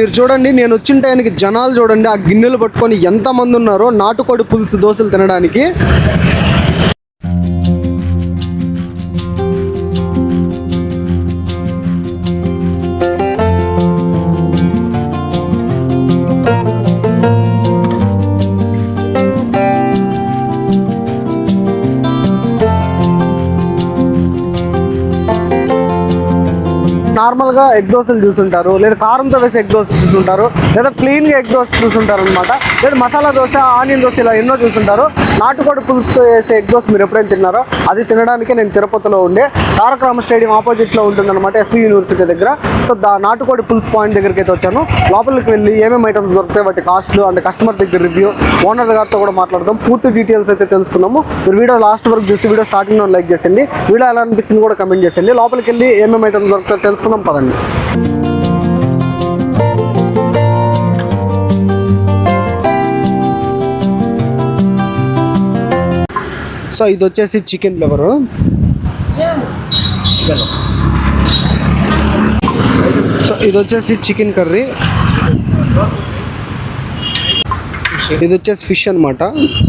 మీరు చూడండి నేను వచ్చిన టైంకి జనాలు చూడండి ఆ గిన్నెలు పట్టుకొని ఎంతమంది ఉన్నారో నాటుకోడి పులుసు దోశలు తినడానికి. నార్మల్గా ఎగ్ దోశలు చూసుంటారు లేదా కారంతో వేసి ఎగ్ దోశ చూసుంటారు లేదా ప్లెయిన్ ఎగ్ దోశ చూసుంటారు అనమాట లేదా మసాలా దోశ ఆనియన్ దోశ ఇలా ఎన్నో చూసుంటారు. నాటుకోడి పులుసుతో వేసే ఎగ్ దోశ మీరు ఎప్పుడైనా తిన్నారో అది తినడానికి నేను తిరుపతిలో ఉండే. తారక రామ స్టేడియం ఆపోజిట్లో ఉంటుందన్నమాట ఎస్వి యూనివర్సిటీ దగ్గర. సో దా నాటుకోడి పులుసు పాయింట్ దగ్గరికి అయితే వచ్చాను. లోపలికి వెళ్ళి ఏమేమి ఐటమ్స్ దొరుకుతాయి వాటి కాస్ట్లు అండ్ కస్టమర్ దగ్గర రివ్యూ ఓనర్ గారితో కూడా మాట్లాడదాం. పూర్తి డీటెయిల్స్ అయితే తెలుసుకున్నాము. మీరు వీడియో లాస్ట్ వరకు చూసి వీడియో స్టార్టింగ్ లైక్ చేసేయండి. వీడియో ఎలా అనిపించింది కూడా కమెంట్ చేసేయండి. లోపలికి వెళ్ళి ఏమేమి ఐటమ్స్ దొరుకుతాయో తెలుసుకుందాం పదండి. సో ఇది వచ్చేసి చికెన్ లివరు సో ఇది వచ్చేసి చికెన్ కర్రీ. ఇది వచ్చేసి ఫిష్ అన్నమాట.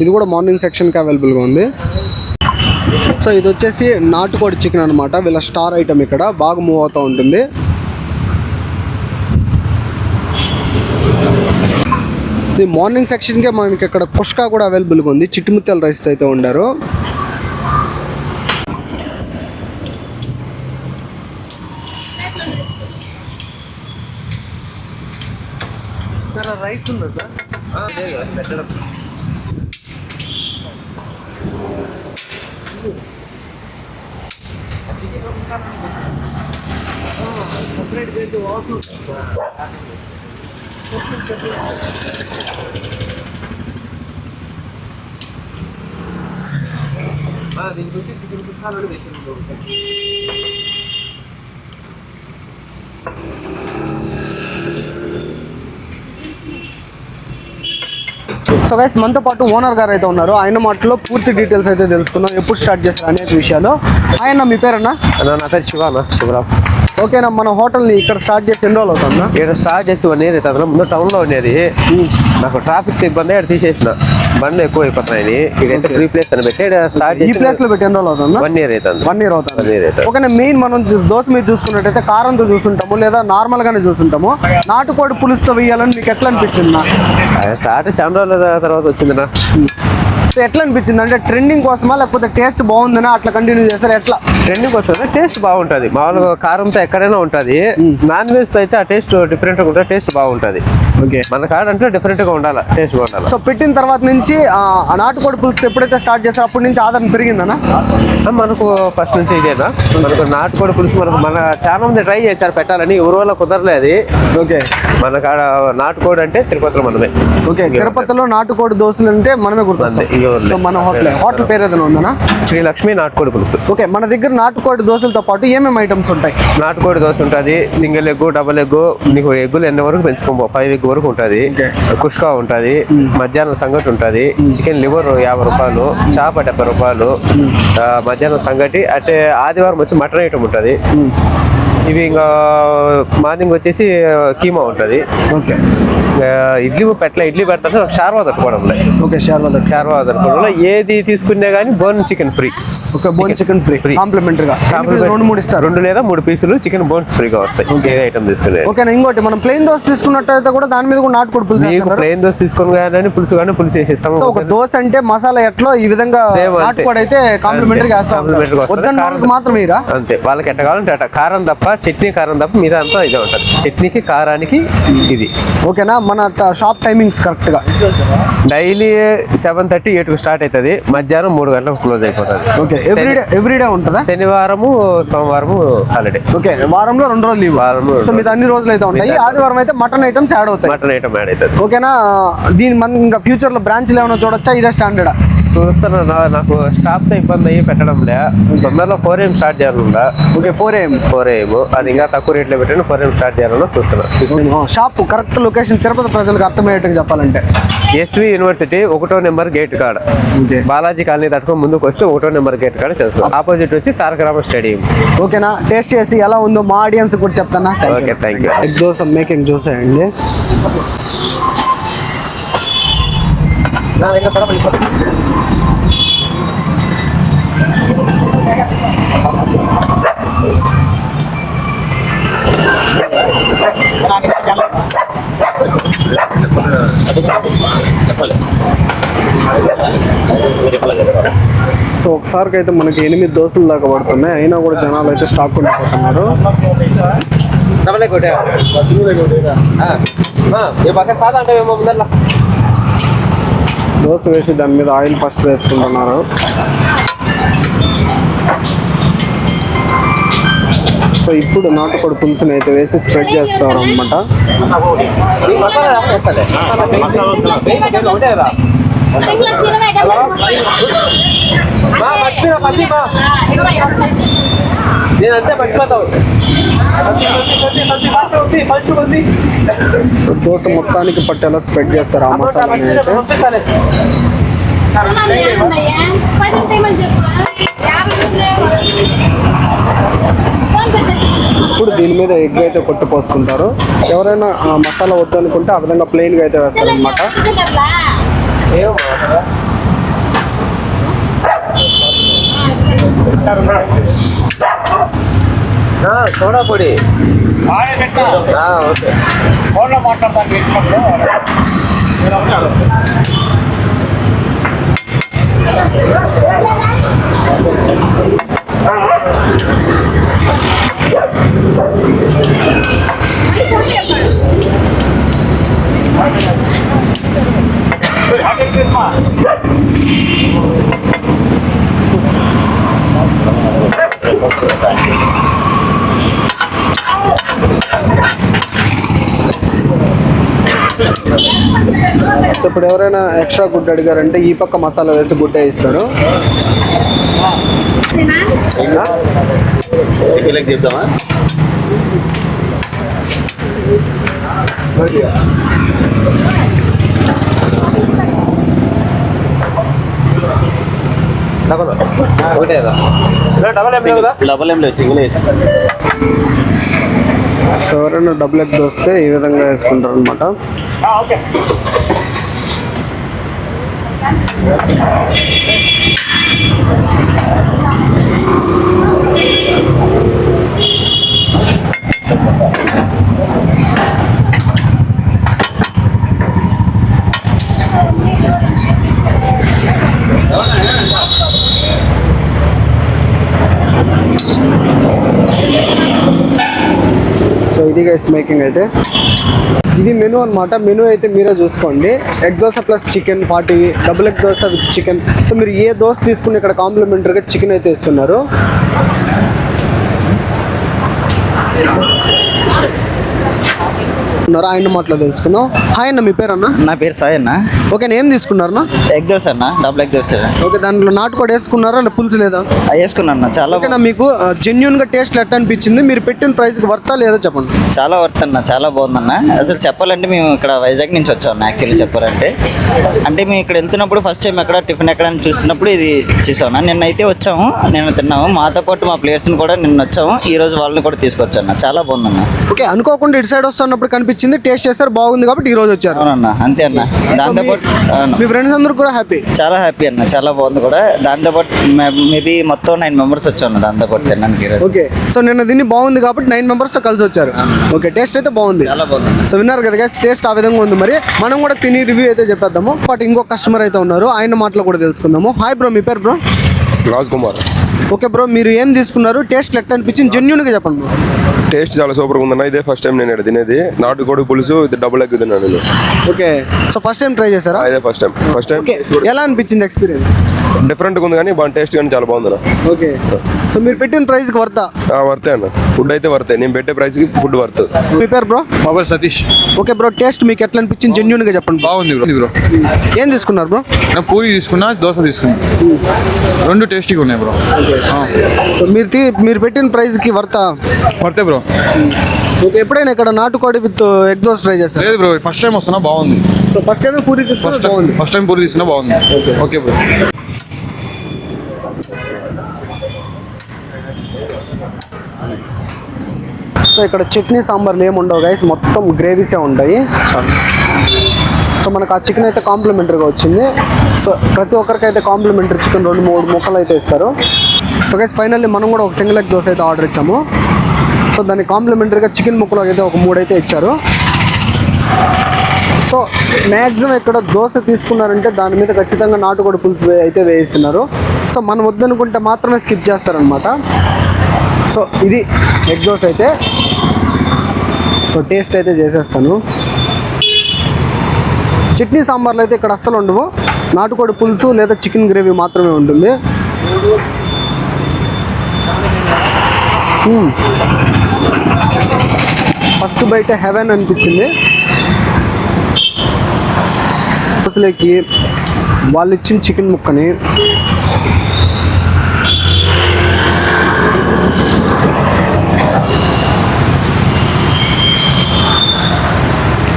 ఇది కూడా మార్నింగ్ సెక్షన్కి అవైలబుల్గా ఉంది. సో ఇది వచ్చేసి నాటుకోడి చికెన్ అన్నమాట. వీళ్ళ స్టార్ ఐటమ్ ఇక్కడ. బాగా మూవ్ అవుతూ ఉంటుంది. ఇది మార్నింగ్ సెక్షన్కే మనకి ఇక్కడ కుష్కా కూడా అవైలబుల్గా ఉంది. చిట్టుముత్యాల రైస్ అయితే ఉండారు రైస్ ఉందా సార్? సో గైస్ మనతో పాటు ఓనర్ గారు అయితే ఉన్నారు. ఆయన మాటలో పూర్తి డీటెయిల్స్ అయితే తెలుసుకున్నాం ఎప్పుడు స్టార్ట్ చేస్తారు అనేక విషయాలు. ఆయన మీ పేరన్నా? అన్న నా పేరు శివ అన్న శివరామ్. ఓకేనా మన హోటల్ని ఇక్కడ స్టార్ట్ చేసి ఎన్ని రోజులు అవుతుందా? ఇక్కడ స్టార్ట్ చేసి వన్ ఇయర్ అవుతుంది ముందు టౌన్లో ఉండేది. నాకు ట్రాఫిక్ ఇబ్బంది ఇక్కడ తీసేసిన. బండ్లు ఎక్కువ అయిపోతున్నాయి ఇక్కడైతే ఫ్రీ ప్లేస్ అని పెట్టి స్టార్ట్ ఈ ప్లేస్లో పెట్టి ఎన్ని రోజులు అవుతుందా? వన్ ఇయర్ అవుతుంది వన్ ఇయర్ అవుతుంది. వన్ ఇయర్ అవుతుంది ఓకేనా మెయిన్ మనం దోశ మీద చూసుకున్నట్టయితే కారంతో చూసుంటాము లేదా నార్మల్ గానే చూసుంటాము. నాటుకోడి పులుసుతో వేయాలని మీకు ఎట్లా అనిపించింది? స్టార్ట్ చాలా రోజుల తర్వాత వచ్చిందన్న సో ఎట్లా అనిపించింది? అంటే ట్రెండింగ్ కోసమా లేకపోతే టేస్ట్ బాగుందనా? అట్లా కంటిన్యూ చేస్తారు? ఎట్లా? ట్రెండింగ్ వస్తుంది టేస్ట్ బాగుంటుంది. మామూలుగా కారంతో ఎక్కడైనా ఉంటుంది. నాన్ వెజ్తో అయితే ఆ టేస్ట్ డిఫరెంట్గా ఉంటుంది టేస్ట్ బాగుంటుంది. ఓకే మన కాడ అంటే డిఫరెంట్గా ఉండాలి టేస్ట్ బాగుండాలి. సో పెట్టిన తర్వాత నుంచి నాటుకోడి పులుసు ఎప్పుడైతే స్టార్ట్ చేస్తారో అప్పటి నుంచి ఆదరణ పెరిగిందనా? మనకు ఫస్ట్ నుంచి ఇదేనా? మనకు నాటుకోడి పులుసు మనకు మన చాలా మంది ట్రై చేశారు పెట్టాలని ఊరు వల్ల కుదరలేదు. ఓకే మన కాడ నాటుకోడి అంటే తిరుపతిలో మనమే. ఓకే తిరుపతిలో నాటుకోడి దోశలు అంటే మనమే ఉంది. సో మన హోటల్ హోటల్ పేరు ఏదైనా ఉందనా? శ్రీ లక్ష్మి నాటుకోడి పులుసు. ఓకే మన దగ్గర నాటుకోడి దోశలతో పాటు ఏమేమి ఐటమ్స్ ఉంటాయి? నాటుకోడి దోశ ఉంటుంది సింగిల్ ఎగ్ డబుల్ ఎగ్ నీకు ఎగ్గులు ఎన్ని వరకు పెంచుకోబో ఫైవ్ ఎగ్ వరకు ఉంటుంది. కుష్కా ఉంటుంది మధ్యాహ్నం సంగటి ఉంటుంది చికెన్ లివర్ యాభై రూపాయలు చేప డెబ్బై రూపాయలు మధ్యాహ్నం సంగటి అంటే ఆదివారం వచ్చి మటన్ ఐటమ్ ఉంటుంది. ఇవి ఇంకా మార్నింగ్ వచ్చేసి కీమా ఉంటుంది. ఓకే. ఇడ్లీ పెట్టలే ఇడ్లీ పెడతాను నాకు షార్వా తట్టుకోవడం లేదు ఓకే షార్వా షార్వా తట్టుకోవడం ఏది తీసుకునే కానీ bone chicken free. Okay bone chicken free. Free. Complimentary గా రెండు మూడు ఇస్తారు. రెండు లేదా మూడు పీసులు చికెన్ బోన్స్ ఫ్రీగా వస్తాయి. ఏ ఐటమ్ తీసుకునే ఓకేనా ఇంకోటి మనం ప్లెయిన్ దోశ తీసుకున్నట్టయితే కూడా దాని మీద కూడా నాటుకోడి పులుసు. ప్లేన్ దోశ తీసుకొని కానీ పులుసు కానీ పులుసు వేసేస్తాము ఒక దోశ అంటే మసాలా ఎట్లో ఈ విధంగా. నాటుకోడి అయితే కాంప్లిమెంటరీ అంతే. Complimentary గా వస్తుంది. వద్దన్న మాత్రం మీరా అంతే. వాళ్ళకి ఎట్ట కావాలంటే అట్ట. కారం తప్ప చట్నీ కారం తప్ప మిగతా అంతా ఇదే ఉంటుంది. చట్నీకి కారానికి ఇది. ఓకేనా మన షాప్ టైమింగ్స్ కరెక్ట్గా. డైలీ సెవెన్ థర్టీ ఎయిట్కి స్టార్ట్ అవుతుంది మధ్యాహ్నం మూడు గంటలకు క్లోజ్ అయిపోతుంది. ఓకే ఎవ్రీడే ఎవ్రీడే ఉంటుందా? శనివారము సోమవారము హాలిడే ఓకే వారంలో రెండు రోజులు లీవ్ వారంలో సో మీద అన్ని రోజులు అయితే ఉంటాయి. ఆదివారం అయితే మటన్ ఐటమ్స్ యాడ్ అవుతాయి. మటన్ ఐటమ్ యాడ్ అవుతుంది. ఓకేనా? దీని మన ఇంకా ఫ్యూచర్లో బ్రాంచ్లు ఏమైనా చూడొచ్చా? ఇదే స్టాండర్డ్ చూస్తున్నా నా- నాకు స్టాప్తో ఇబ్బంది అయ్యి పెట్టడం లే. తొందరలో four AM start చేయాలనుందా okay four AM four AM అది ఇంకా తక్కువ రేట్లో పెట్టండి ఫోర్ ఏం స్టార్ట్ చేయాలన్నా చూస్తున్నా. షాప్ కరెక్ట్ లొకేషన్ తిరుపతి ప్రజలకు అర్థమయ్యేట్టుగా చెప్పాలంటే. ఎస్వి యూనివర్సిటీ ఒకటో నెంబర్ గేట్ కాడ. ఓకే. బాలాజీ కాలనీ తట్టుకొని ముందుకు వస్తే ఒకటో నెంబర్ గేట్ కాడ చేస్తాం ఆపోజిట్ వచ్చి తారక రామ స్టేడియం. ఓకేనా? టేస్ట్ చేసి ఎలా ఉందో మా ఆడియన్స్ కూడా చెప్తానా? Okay thank you egg dosa making చూసేయండి సో ఒకసారికి అయితే మనకి ఎనిమిది దోశలు దాకా పడుతున్నాయి. అయినా కూడా జనాలు అయితే స్టాక్ ఉండిపోతున్నారు దోశ వేసి దాని మీద ఆయిల్ ఫస్ట్ వేసుకుంటున్నారు. సో ఇప్పుడు నాటుకోడి పులుసుని అయితే వేసి స్ప్రెడ్ చేస్తారు అనమాట మసాలా మసాలా మా మర్చిపోయినా పచ్చి మా మర్చిపోతావు. దోశ మొత్తానికి పట్టేలా స్ప్రెడ్ చేస్తారు ఆ పంపిస్తానే ఇప్పుడు దీని మీద ఎగ్ అయితే కొట్టి పోసుకుంటారు. ఎవరైనా ఆ మసాలా వద్దు అనుకుంటే ఆ విధంగా ప్లెయిన్గా అయితే వేస్తారు అనమాట సోడా పొడి. ఓకే. సో ఇప్పుడు ఎవరైనా ఎక్స్ట్రా గుడ్డ అడిగారంటే ఈ పక్క మసాలా వేసి గుడ్డ ఇస్తాడు. చెప్తామా డబల్. ఒకటే కదా. డబల్ ఏం లేవు కదా? డబల్ ఏం లేదు సింగిల్ వేసి సో ఎవరైనా డబుల్ ఎగ్ దోస్తే ఈ విధంగా వేసుకుంటారు అనమాట సో రైస్ మేకింగ్ అయితే. ఇది మెనూ అన్నమాట. మెనూ అయితే మీరే చూసుకోండి. Egg dosa plus chicken forty double egg dosa with chicken. So మీరు ఏ దోశ తీసుకుని ఇక్కడ కాంప్లిమెంటరీగా చికెన్ అయితే ఇస్తున్నారు ఉన్నారు ఆయన మాటలో తెలుసుకుందాం. హాయ్ అన్న మీ పేరు అన్న నా పేరు సాయి అన్న. ఓకే ఏం తీసుకున్నారన్నా? ఎగ్ దోశ అన్న డబుల్ ఎగ్ దోశ. ఓకే దాంట్లో నాటుకోడి వేసుకున్నారా? లేదా పులుసు లేదా? వేసుకున్నా అన్న చాలా ఓకేనా మీకు జెన్యున్గా టేస్ట్ ఎట్లా అనిపించింది? మీరు పెట్టిన ప్రైస్కి వర్తా లేదో చెప్పండి. చాలా వర్త్ అన్న చాలా బాగుందన్న. అసలు చెప్పాలంటే మేము ఇక్కడ వైజాగ్ నుంచి వచ్చాం యాక్చువల్లీ చెప్పాలంటే. అంటే మేము ఇక్కడ వెళ్తున్నప్పుడు ఫస్ట్ టైం ఎక్కడ టిఫిన్ ఎక్కడ అని చూస్తున్నప్పుడు ఇది చూసాం నిన్న అయితే వచ్చాము నిన్న తిన్నాము. మాతో పాటు మా ప్లేయర్స్ని కూడా నిన్న వచ్చాము. ఈ రోజు వాళ్ళని కూడా తీసుకొచ్చాను చాలా బాగుందన్న. ఓకే అనుకోకుండా ఇటు సైడ్ వస్తున్నప్పుడు కనిపించింది టేస్ట్ చేస్తారు బాగుంది కాబట్టి ఈ రోజు వచ్చారు. అవునన్న అంతే అన్న. దాంతోపాటు అవును. మీ ఫ్రెండ్స్ అందరూ కూడా హ్యాపీ చాలా హ్యాపీ అన్న చాలా బాగుంది కూడా. దాంతోపాటు మేబీ మొత్తం నైన్ మెంబర్స్ వచ్చాను దాంతోపాటు తినడానికి ఈరోజు. ఓకే సో నిన్న దీన్ని బాగుంది కాబట్టి నైన్ మెంబర్స్తో కలిసి వచ్చారు. ఓకే టేస్ట్ అయితే బాగుంది. చాలా బాగుంది సో విన్నారు కదా టేస్ట్ ఆ విధంగా ఉంది మరి. మనం కూడా తిని రివ్యూ అయితే చెప్పేద్దాము. బట్ ఇంకో కస్టమర్ అయితే ఉన్నారు. ఆయన మాటలు కూడా తెలుసుకుందాము. హాయ్ బ్రో మీ పేరు bro Raj Kumar. Okay bro మీరు ఏం తీసుకున్నారు? టేస్ట్ ఎట్లా అనిపించింది జెన్యున్గా చెప్పండి బ్రో. టేస్ట్ చాలా సూపర్గా ఉందన్న ఇదే ఫస్ట్ టైం నేను ఇక్కడ తినేది. నాటుకోడి పులుసు ఇది డబుల్ ఎగ్ తిన్నాను నేను. Okay so first time try చేశారా? ఇదే ఫస్ట్ టైం ఫస్ట్ టైం ఎలా అనిపించింది ఎక్స్పీరియన్స్ డిఫరెంట్గా ఉంది కానీ బాగా టేస్ట్ కానీ చాలా బాగుంది ఓకే. సో మీరు పెట్టిన ప్రైస్కి వర్తా? వర్తే అన్న. ఫుడ్ అయితే వర్తే. నేను పెట్టే ప్రైస్కి ఫుడ్ వర్త్. మీ పేరు bro mobile Satish okay bro taste మీకు ఎట్లా అనిపించింది? జెన్యున్గా చెప్పండి bro. బాగుంది బ్రో బ్రో ఏం తీసుకున్నారు బ్రో నేను పూరి తీసుకున్నా దోశ తీసుకున్నా. రెండు టేస్టీగా ఉన్నాయి బ్రో సో మీరు తీ మీరు పెట్టిన ప్రైస్కి వర్తా? పడితే బ్రో ఓకే ఎప్పుడైనా ఇక్కడ నాటుకోడి విత్ ఎగ్ దోస్ ట్రై చేస్తారు లేదు బ్రో ఫస్ట్ టైం వస్తున్నా బాగుంది. So first time puri first తీసుకుంటే బాగుంది. ఫస్ట్ టైం పూరి తీసుకున్నా బాగుంది. ఓకే బ్రో సో ఇక్కడ చట్నీ సాంబార్లు ఏమి ఉండవు గైస్ మొత్తం గ్రేవీసే ఉంటాయి. సో మనకు ఆ చికెన్ అయితే కాంప్లిమెంటరీగా వచ్చింది. సో ప్రతి ఒక్కరికి అయితే కాంప్లిమెంటరీ చికెన్ రెండు మూడు ముక్కలు అయితే ఇస్తారు. సో గైస్ ఫైనల్లీ మనం కూడా ఒక సింగిల్ ఎగ్ దోశ అయితే ఆర్డర్ ఇచ్చాము. సో దాన్ని కాంప్లిమెంటరీగా చికెన్ ముక్కలు అయితే ఒక మూడు అయితే ఇచ్చారు. సో మ్యాక్సిమం ఇక్కడ దోశ తీసుకున్నారంటే దాని మీద ఖచ్చితంగా నాటుకోడి పులుసు అయితే వేయిస్తున్నారు. సో మనం వద్దనుకుంటే మాత్రమే స్కిప్ చేస్తారనమాట సో ఇది ఎగ్ దోశ అయితే. సో టేస్ట్ అయితే చేసేస్తాను. చట్నీ సాంబార్లు అయితే ఇక్కడ అస్సలు ఉండవు. నాటుకోడి పులుసు లేదా చికెన్ గ్రేవీ మాత్రమే ఉంటుంది. ఫస్ట్ బయట హెవెన్ అనిపించింది. అసలుకి వాళ్ళు ఇచ్చిన చికెన్ ముక్కని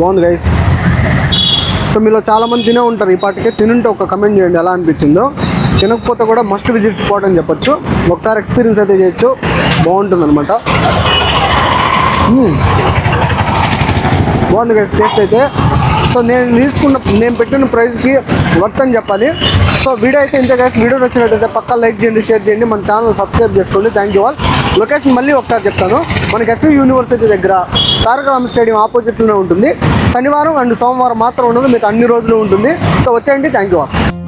బాగుంది గైస్ సో మీలో చాలామంది తినే ఉంటారు ఈ పాటికే. తినుంటే ఒక కమెంట్ చేయండి ఎలా అనిపించిందో. తినకపోతే కూడా మస్ట్ విజిట్ స్పాట్ అని చెప్పొచ్చు. ఒకసారి ఎక్స్పీరియన్స్ అయితే చేయొచ్చు. బాగుంటుంది అనమాట hmm. బాగుంది గైస్ టేస్ట్ అయితే. సో నేను తీసుకున్న నేను పెట్టిన ప్రైస్కి వర్త్ అని చెప్పాలి. సో వీడియో అయితే ఇంతే గైస్ వీడియో నచ్చినట్టయితే పక్క లైక్ చేయండి షేర్ చేయండి. మన ఛానల్ సబ్స్క్రైబ్ చేసుకోండి. థ్యాంక్ యూ ఆల్ లొకేషన్ మళ్ళీ ఒకసారి చెప్తాను. మనకి ఎస్యూ యూనివర్సిటీ దగ్గర తారకరామ స్టేడియం ఆపోజిట్లోనే ఉంటుంది. శనివారం అండ్ సోమవారం మాత్రం ఉండదు. మీకు అన్ని రోజులు ఉంటుంది. సో వచ్చేయండి. Thank you all